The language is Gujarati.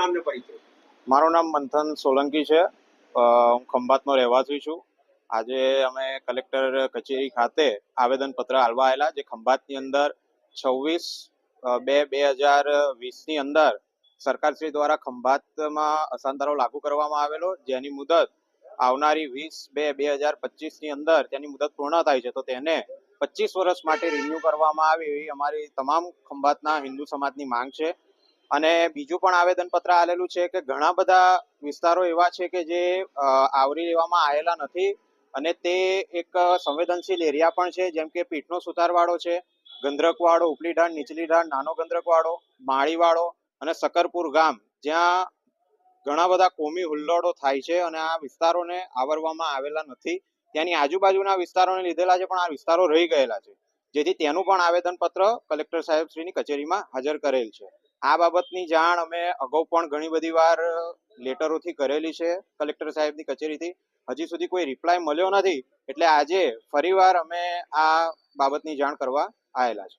નામ ને પરિચય મારું નામ મંથન સોલંકી છે. હું ખંભાતનો રહેવાસી છું. આજે અમે કલેક્ટર કચેરી ખાતે આવેદનપત્ર આલવા આવેલા જે ખંભાતની અંદર છવ્વીસ બે બે હજાર વીસની અંદર સરકારશ્રી દ્વારા ખંભાતમાં અસાંધારો લાગુ કરવામાં આવેલો, જેની મુદત આવનારી વીસ બે બે હજાર પચીસની અંદર તેની મુદત પૂર્ણ થાય છે. તો તેને પચીસ વર્ષ માટે રિન્યુ કરવામાં આવે એવી અમારી તમામ ખંભાતના હિન્દુ સમાજની માંગ છે. અને બીજું પણ આવેદનપત્ર આવેલું છે કે ઘણા બધા વિસ્તારો એવા છે કે જે આવરી લેવામાં આવેલા નથી અને તે એક સંવેદનશીલ એરિયા પણ છે. જેમ કે પીઠનો સુતારવાડો છે ગંધરકવાડો ઉપલી ઢાળ નીચલી ઢાળ નાનો ગંધરકવાડો માળીવાડો અને શકરપુર ગામ. જ્યાં ઘણા બધા કોમી હુલ્લડો થાય છે અને આ વિસ્તારોને આવરવામાં આવેલા નથી. ત્યાંની આજુબાજુના વિસ્તારોને લીધેલા છે, પણ આ વિસ્તારો રહી ગયેલા છે. જેથી તેનું પણ આવેદનપત્ર કલેક્ટર સાહેબશ્રીની કચેરીમાં હાજર કરેલ છે. આ બાબતની જાણ અમે અગાઉ પણ ઘણી બધી વાર લેટરોથી કરેલી છે કલેક્ટર સાહેબની કચેરીથી. હજી સુધી કોઈ રિપ્લાય મળ્યો નથી. એટલે આજે ફરીવાર અમે આ બાબતની જાણ કરવા આવેલા છે.